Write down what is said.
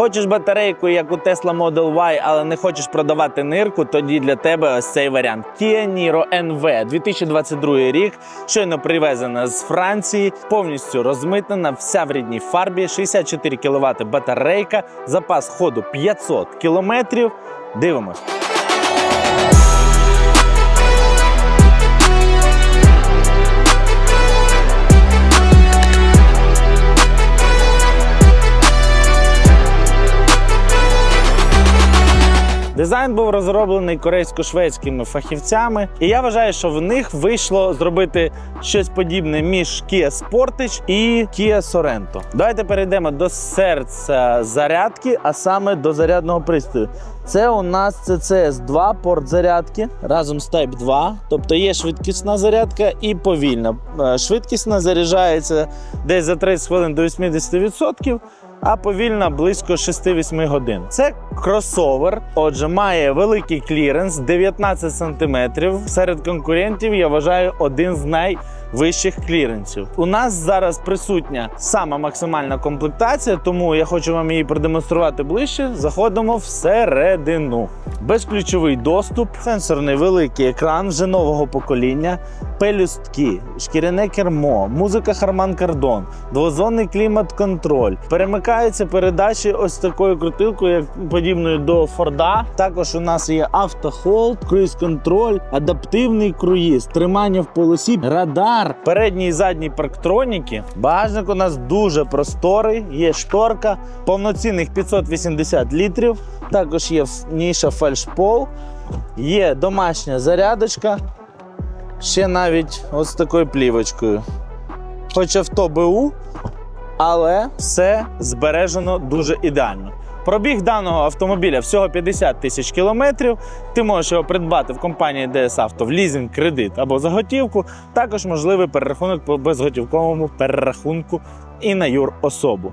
Хочеш батарейку, як у Tesla Model Y, але не хочеш продавати нирку, тоді для тебе ось цей варіант. Kia Niro NV 2022 рік, щойно привезена з Франції, повністю розмитнена, вся в рідній фарбі, 64 кВт батарейка, запас ходу 500 км. Дивимось. Дизайн був розроблений корейсько-шведськими фахівцями, і я вважаю, що в них вийшло зробити щось подібне між Kia Sportage і Kia Sorento. Давайте перейдемо до серця зарядки, а саме до зарядного пристрою. Це у нас CCS 2 порт зарядки разом з Type 2. Тобто є швидкісна зарядка і повільна. Е, Швидкісна заряджається десь за 30 хвилин до 80%, а повільна близько 6-8 годин. Це кросовер, отже, має великий кліренс 19 см. Серед конкурентів я вважаю один з найвищих кліренсів. У нас зараз присутня сама максимальна комплектація, тому я хочу вам її продемонструвати ближче. Заходимо всередину. Безключовий доступ, сенсорний великий екран вже нового покоління, пелюстки, шкіряне кермо, музика Harman Kardon, двозонний клімат-контроль. Перемикаються передачі ось такою крутилкою, як подібною до Форда. Також у нас є автохолд, круїз-контроль, адаптивний круїз, тримання в полосі, радар, передній і задній парктроніки. Багажник у нас дуже просторий, є шторка, повноцінних 580 літрів. Також є ніша фальшпол, є домашня зарядочка, ще навіть ось такою плівочкою. Хоч авто БУ, але все збережено дуже ідеально. Пробіг даного автомобіля всього 50 тисяч кілометрів. Ти можеш його придбати в компанії DS Auto в лізинг, кредит або за готівку. Також можливий перерахунок по безготівковому перерахунку і на юр особу.